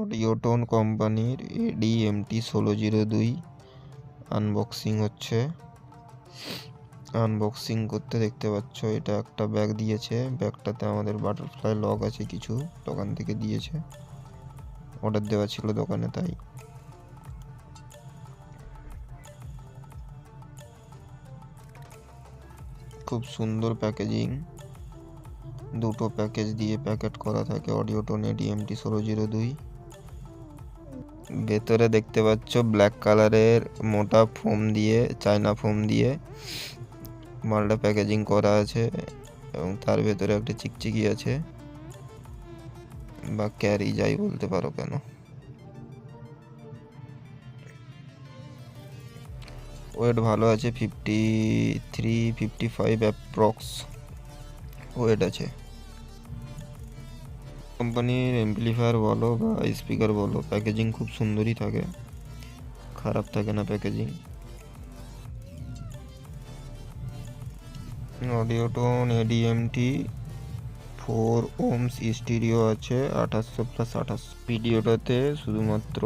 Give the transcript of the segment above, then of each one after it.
অডিওটোন কোম্পানির A D M T ষোলো zero দুই আনবক্সিং হচ্ছে। আনবক্সিং করতে দেখতে পাচ্ছ, এটা একটা ব্যাগ দিয়েছে। ব্যাগটাতে আমাদের বাটারফ্লাই লক আছে কিছু, দোকান থেকে দিয়েছে। অর্ডার দেওয়া ছিল দোকানে, তাই। খুব সুন্দর প্যাকেজিং দুটো প্যাকেজ দিয়ে প্যাকেট করা থাকে অডিওটোন এডিএমটি ষোলো জিরো দুই। ভেতরে দেখতে পাচ্ছ ব্ল্যাক কালারের মোটা ফোম দিয়ে, চায়না ফোম দিয়ে মালটা প্যাকেজিং করা আছে এবং তার ভেতরে একটা চিকচিকি আছে বা ক্যারি যাই বলতে পারো কেন। ওয়েট ভালো আছে fifty three fifty five approx weight আছে। কোম্পানির এমপ্লিফায়ার বলো বা স্পিকার বলো প্যাকেজিং খুব সুন্দরই থাকে। খারাপ থাকে না packaging audiotone ADMT four ohms stereo আছে, আঠাশশো প্লাস আঠাশ। ভিডিওটাতে শুধুমাত্র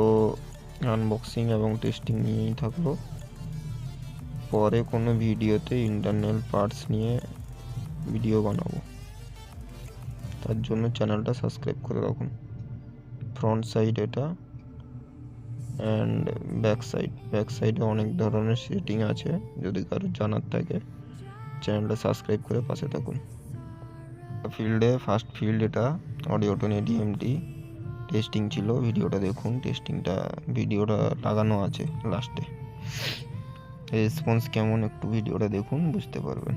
আনবক্সিং এবং টেস্টিং নিয়েই থাকল। পরে কোনো ভিডিওতে ইন্টারনাল পার্টস নিয়ে ভিডিও বানাবো। তার জন্য চ্যানেলটা সাবস্ক্রাইব করে রাখুন। ফ্রন্ট সাইড এটা অ্যান্ড ব্যাক সাইড ব্যাক সাইডে অনেক ধরনের সেটিং আছে। যদি কারোর জানার থাকে, চ্যানেলটা সাবস্ক্রাইব করে পাশে থাকুন। ফিল্ডে ফার্স্ট ফিল্ড এটা অডিওটোন এডিএমটি টেস্টিং ছিল। ভিডিওটা দেখুন টেস্টিংটা ভিডিওটা লাগানো আছে লাস্টে রেসপন্স কেমন একটু ভিডিওটা দেখুন, বুঝতে পারবেন।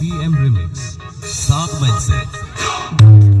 BM Remix. Saat Mindset.